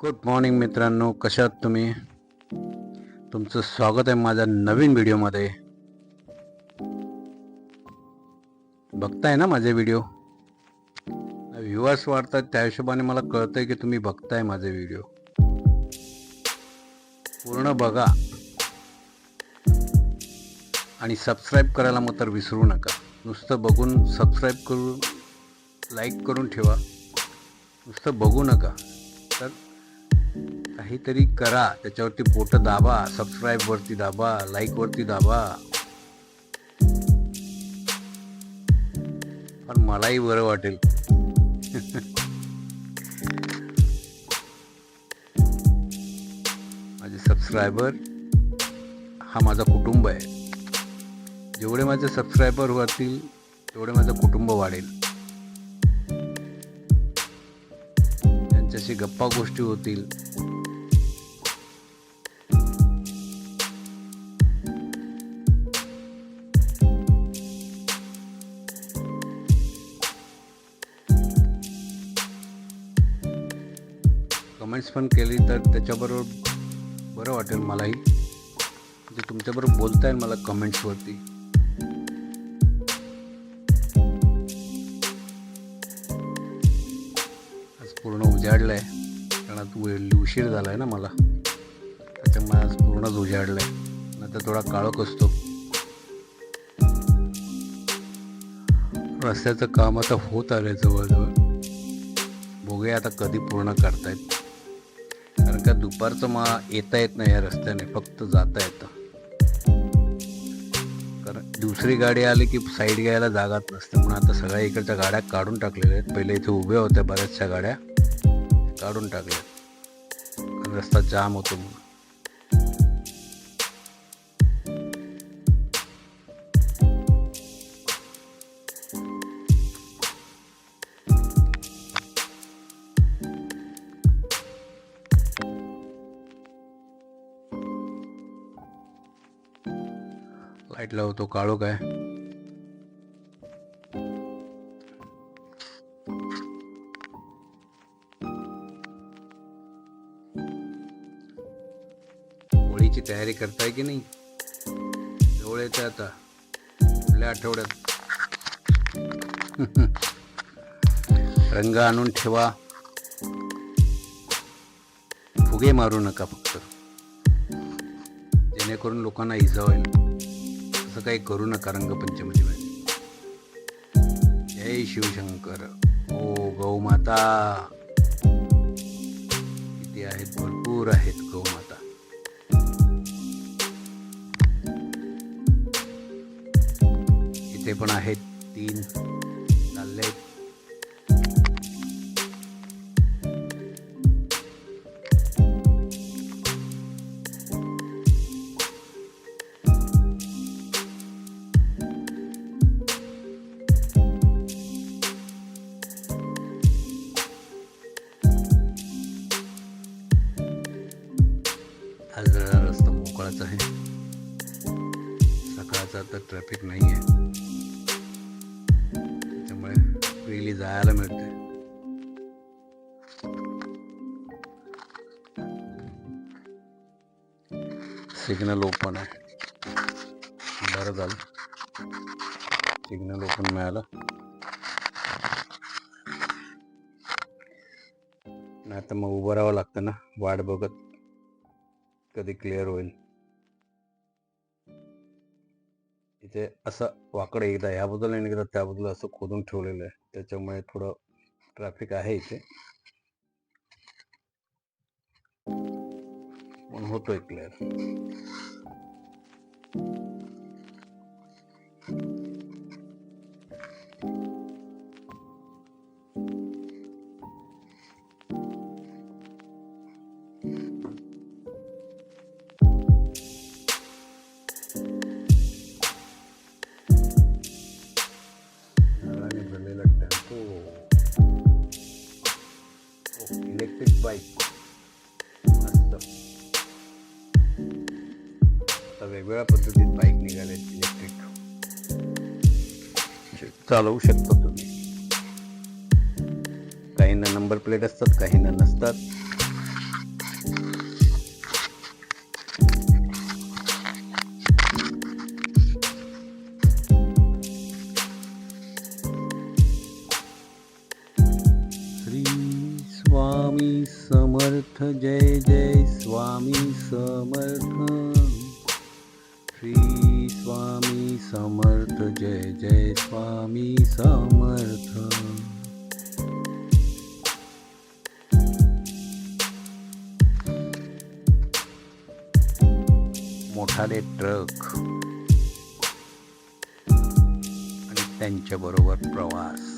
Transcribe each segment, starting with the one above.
Good morning मित्रांनो. कशात तुम्ही? तुमचं स्वागत आहे माझ्या नवीन व्हिडिओमध्ये. बघताय ना माझे व्हिडिओ? व्ह्युअर्स वाढतात त्या हिशोबाने मला कळतंय की तुम्ही बघताय माझे व्हिडिओ. पूर्ण बघा. आणि सबस्क्राईब करायला मग तर विसरू नका. नुसतं बघून सबस्क्राईब करून लाईक करून ठेवा. नुसतं बघू नका. तर काहीतरी करा. त्याच्यावरती पोटं दाबा सबस्क्राईबवरती दाबा लाईकवरती दाबा. पण मलाही बरं वाटेल. माझे सबस्क्रायबर हा माझा कुटुंब आहे. जेवढे माझे सबस्क्रायबर होतील तेवढे माझं कुटुंब वाढेल. त्यांच्याशी गप्पा गोष्टी होतील. कमेंट्स पण केली तर त्याच्याबरोबर बरं वाटेल मलाही. म्हणजे तुमच्याबरोबर बोलता येईल मला कमेंट्सवरती वेळ उशीर झाला आहे ना मला. त्याच्यामुळे आज पूर्णच उजाडलं आहे नंतर थोडा काळोख असतो. रस्त्याचं काम आता होत आलं आहे जवळजवळ. भोगे आता कधी पूर्ण करतायत. कारण का दुपारचं मा येता येत नाही या रस्त्याने. फक्त जाता येतं. कारण दुसरी गाडी आली की साईड घ्यायला जागाच नसते. म्हणून आता सगळ्या इकडच्या गाड्या काढून टाकलेल्या आहेत. पहिले इथे उभ्या होत्या बऱ्याचशा गाड्या. काढून टाकल्या. रस्ता जाम होतो म्हणून लाइट लावतो काळो काय तयारी करताय की नाही? जवळ येते आता. पुढल्या आठवड्यात. रंग आणून ठेवा. फुगे मारू नका फक्त. जेणेकरून लोकांना इजा होईल. असं काही करू नका रंगपंचमीमध्ये जय शिवशंकर. ओ गौमाता. किती आहेत? भरपूर आहेत गौमाता. ते पण आहेत. तीन. चालले आहेत फ्रीली जायला मिळते सिग्नल ओपन आहे. बरं झालं. सिग्नल ओपन मिळालं. नाही तर मग उभं राहावं लागतं ना वाट बघत. कधी क्लिअर होईल. इथे असं वाकडं एकदा याबद्दल आणि एकदा त्याबद्दल असं खोदून ठेवलेलं आहे. त्याच्यामुळे थोडं ट्रॅफिक आहे इथे. पण होतोय क्लिअर आता वेगवेगळ्या पद्धतीत बाईक निघालेत इलेक्ट्रिक चालवू शकतो तुम्ही. काहींना नंबर प्लेट असतात काहींना नसतात. समर्थ जय जय स्वामी समर्थ. श्री स्वामी समर्थ जय जय स्वामी समर्थ. मोठाले ट्रक आणि त्यांच्याबरोबर प्रवास.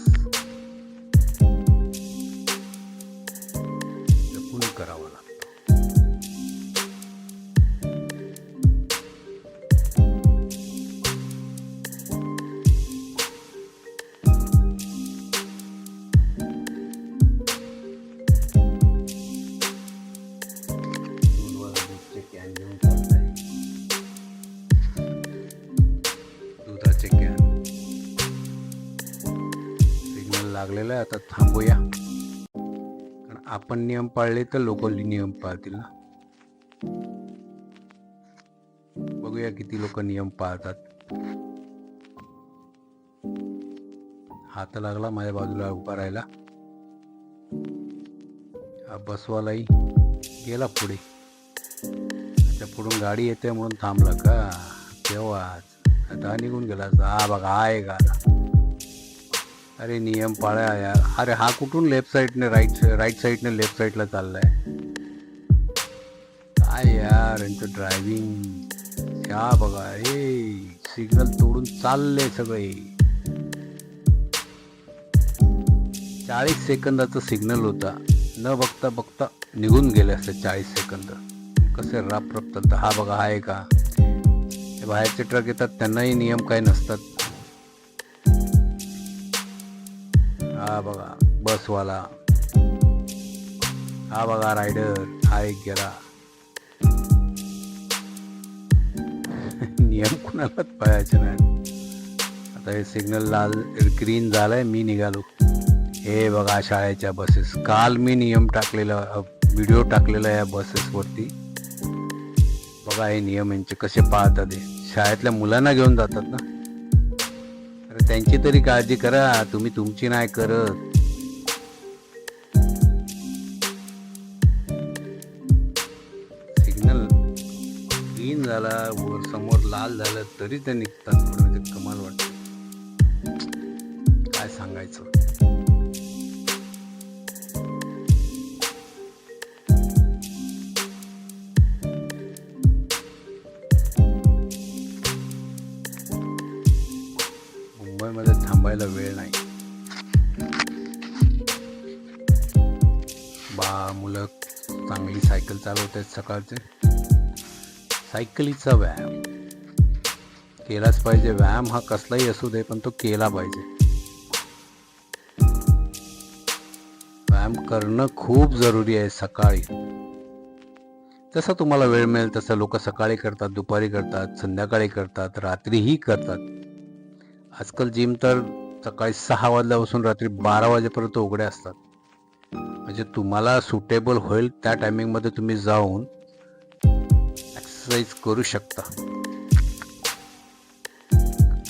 लागलेला आहे आता थांबूया. कारण आपण नियम पाळले तर लोक नियम पाळतील ना. बघूया किती लोक नियम पाळतात. हात लागला माझ्या बाजूला उभा राहिला. हा बसवालाही गेला पुढे. त्याच्या पुढून गाडी येते म्हणून थांबला का? तेव्हाच. आता निघून गेला. हा बघा हा एक अरे नियम पाळा यार. अरे हा कुठून लेफ्ट साईडने राईट राईट साईडने लेफ्ट साईडला चाललाय? काय यार यांचं ड्रायव्हिंग या बघा हे सिग्नल तोडून चालले सगळे. चाळीस सेकंदाचा सिग्नल होता. न बघता बघता निघून गेले असते चाळीस सेकंद. कसे राप रपतात. हा बघा आहे का बाहेरचे ट्रक येतात त्यांनाही नियम काही नसतात. हा बघा बसवाला हा बघा रायडर हा एक गेला. नियम कुणालाच पाहायचे नाही. आता हे सिग्नल लाल ग्रीन झालंय मी निघालो. हे बघा शाळेच्या बसेस काल मी नियम टाकलेला व्हिडिओ टाकलेला या बसेसवरती बघा हे नियम यांचे कसे पाळतात हे. शाळेतल्या मुलांना घेऊन जातात ना. त्यांची तरी काळजी करा. तुम्ही तुमची नाही करत. सिग्नल ग्रीन झाला वर समोर लाल झालं तरी ते निघतात. म्हणजे कमाल वाटत. काय सांगायचं? थांबायला वेळ नाही. बा मुलं चांगली सायकल चालवत आहेत सकाळचे. सायकलीचा व्यायाम. केलाच पाहिजे. व्यायाम हा कसलाही असू दे पण तो केला पाहिजे. व्यायाम करणं खूप जरुरी आहे सकाळी. जसं तुम्हाला वेळ मिळेल तसं लोक सकाळी करतात दुपारी करतात संध्याकाळी करतात रात्रीही करतात. आजकाल जिम तर सकाळी सहा वाजल्यापासून रात्री बारा वाजेपर्यंत उघडे असतात. म्हणजे तुम्हाला सुटेबल होईल त्या टायमिंगमध्ये तुम्ही जाऊन एक्सरसाइज करू शकता.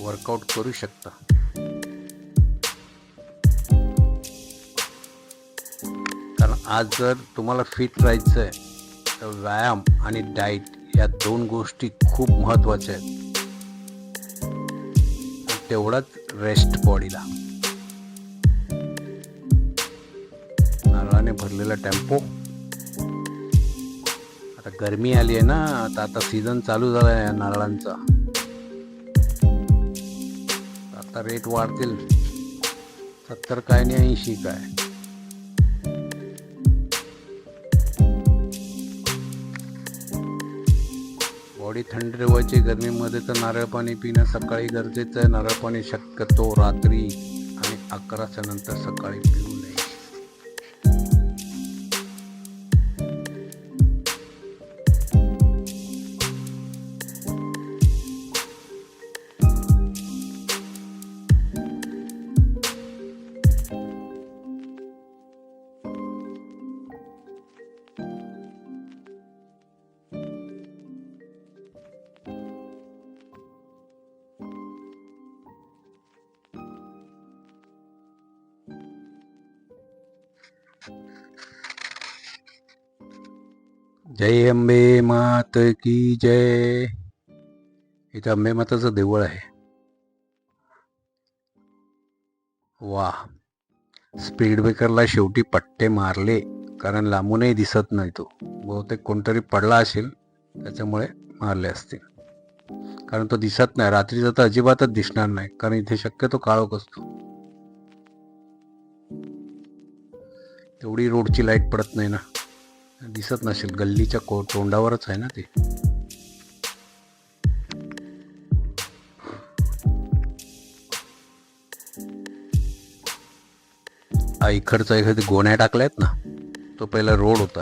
वर्कआउट करू शकता. कारण आज जर तुम्हाला फिट राहायचं आहे तर व्यायाम आणि डाईट या दोन गोष्टी खूप महत्त्वाच्या आहेत. तेवढाच रेस्ट बॉडीला नारळाने भरलेला टेम्पो आता गरमी आली आहे ना आता आता सीझन चालू झाला आहे नारळांचा. आता रेट वाढतील. सत्तर काय नाही ऐंशी काय. बॉडी थंड ठेवायची. गरमीमध्ये तर नारळ पाणी पिणं सकाळी गरजेचं आहे. नारळ पाणी शक्यतो रात्री आणि अकराच्या नंतर सकाळी पिऊ जय अंबे मात की जय. इथं अंबे माताचं देवळ आहे. वा स्पीड ब्रेकरला शेवटी पट्टे मारले कारण लांबूनही दिसत नाही तो. बहुतेक कोणतरी पडला असेल त्याच्यामुळे मारले असतील. कारण तो दिसत नाही रात्रीचा तर अजिबातच दिसणार नाही कारण इथे शक्यतो काळोख असतो. तेवढी रोडची लाइट पडत नाही ना. दिसत नसेल. गल्लीच्या को तोंडावरच आहे ना ते. आ, इकडचा एखादी गोण्या टाकल्यात ना तो पहिला रोड होता.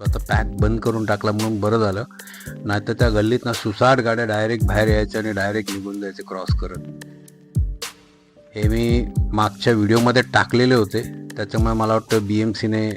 तो आता पॅक बंद करून टाकला म्हणून बरं झालं. नाही तर त्या गल्लीत ना सुसाट गाड्या डायरेक्ट बाहेर यायच्या आणि डायरेक्ट निघून जायचे क्रॉस करत. हे मी मागच्या व्हिडिओमध्ये टाकलेले होते. त्याच्यामुळे मला वाटतं बी एम सीने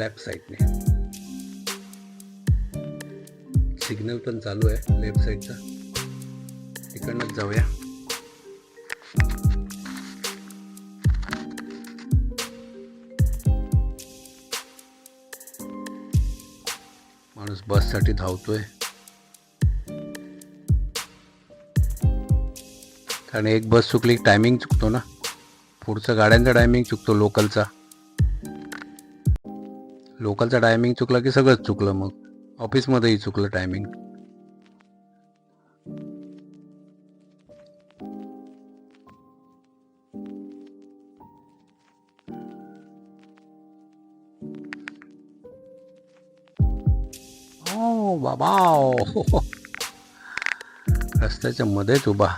लेफ्ट साईडने सिग्नल पण चालू आहे लेफ्ट साईडचा तिकडनंच जाऊया. माणूस बससाठी धावतोय. कारण एक बस चुकली टायमिंग चुकतो ना. पुढचा गाड्यांचा टायमिंग चुकतो लोकलचा लोकलचा टायमिंग चुकला की सगळंच चुकलं मग? ऑफिसमध्येही चुकलं टायमिंग ओ बाबा रस्त्याच्या मध्येच उभा.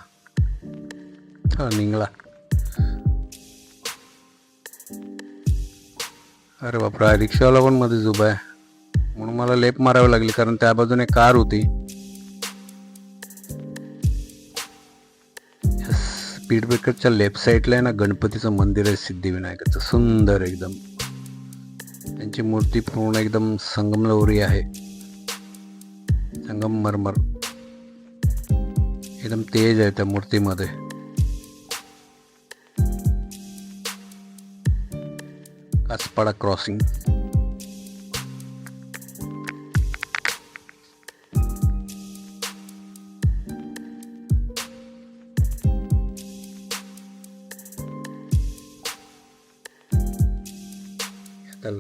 निघला. अरे बापरा रिक्षावाला पण मध्येच उभा आहे. म्हणून मला लेप मारावी लागली कारण त्या बाजूने कार होती. स्पीड ब्रेकरच्या लेफ्ट साईडला आहे ना गणपतीचं मंदिर आहे सिद्धिविनायकाचं. सुंदर एकदम. त्यांची मूर्ती पूर्ण एकदम संगमलवरी आहे. संगमरमर एकदम तेज आहे त्या मूर्तीमध्ये. कासपाडा क्रॉसिंग आता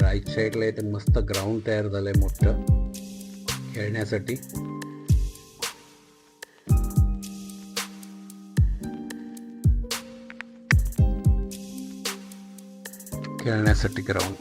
राईट साईडला इथे मस्त ग्राउंड तयार झालंय मोठं. खेळण्यासाठी. खेळण्यासाठी ग्राउंड.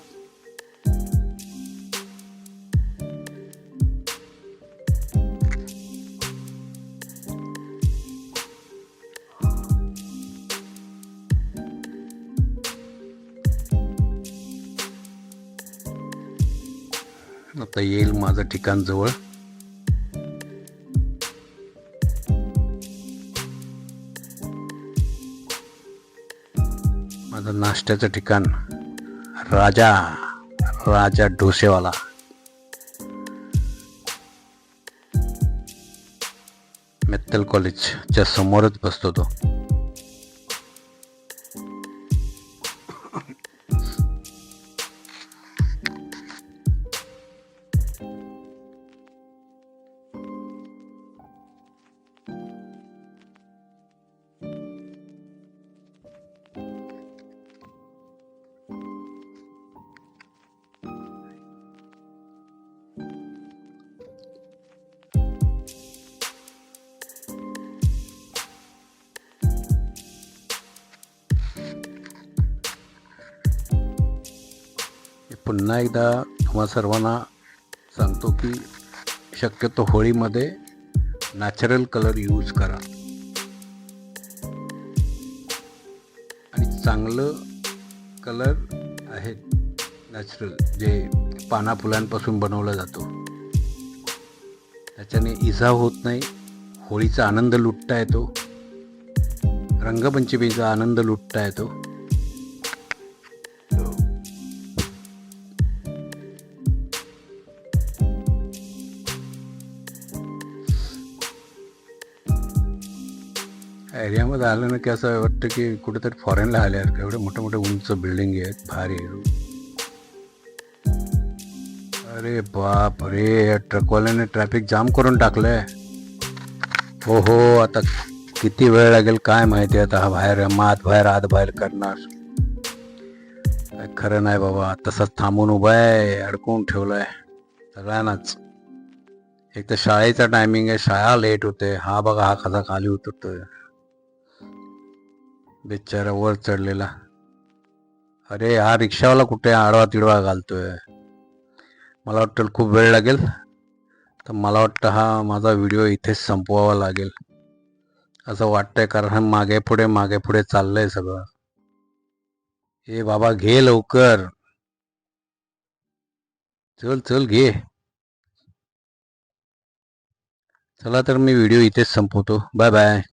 आता येईल माझं ठिकाण जवळ. माझं नाश्त्याचं ठिकाण. राजा राजा डोसेवाला मित्तल कॉलेजच्या समोरच बसतो तो. पुन्हा एकदा तुम्हा सर्वांना सांगतो की शक्यतो होळीमध्ये नॅचरल कलर यूज करा. आणि चांगलं कलर आहेत नॅचरल जे पाना फुलांपासून बनवला जातो. त्याच्याने इजा होत नाही होळीचा आनंद लुटता येतो. रंगपंचमीचा आनंद लुटता येतो. एरियामध्ये आलं ना की असं वाटतं की कुठेतरी फॉरेनला आल्यासारखं एवढे मोठे मोठे उंच बिल्डिंग आहेत. भारी अरे बाप रे या ट्रकवाल्याने ट्रॅफिक जाम करून टाकलंय. हो हो आता किती वेळ लागेल काय माहिती आता हा बाहेर मात बाहेर आत बाहेर करणार. काय खरं नाही बाबा तसंच थांबून उभा आहे अडकून ठेवलाय. सगळ्यांनाच. एक तर शाळेचा टायमिंग आहे शाळा लेट होते. हा बघा हा कसा खाली उतरतोय. बिचारा वर चढलेला. अरे हा रिक्षावाला कुठे आडवा तिडवा घालतोय. मला वाटतं खूप वेळ लागेल. तर मला वाटतं हा माझा व्हिडिओ इथेच संपवावा लागेल. असं वाटतंय कारण हा मागे पुढे मागे पुढे चाललंय सगळं. ए बाबा घे लवकर. चल चल घे. चला तर मी व्हिडिओ इथेच संपवतो. Bye bye.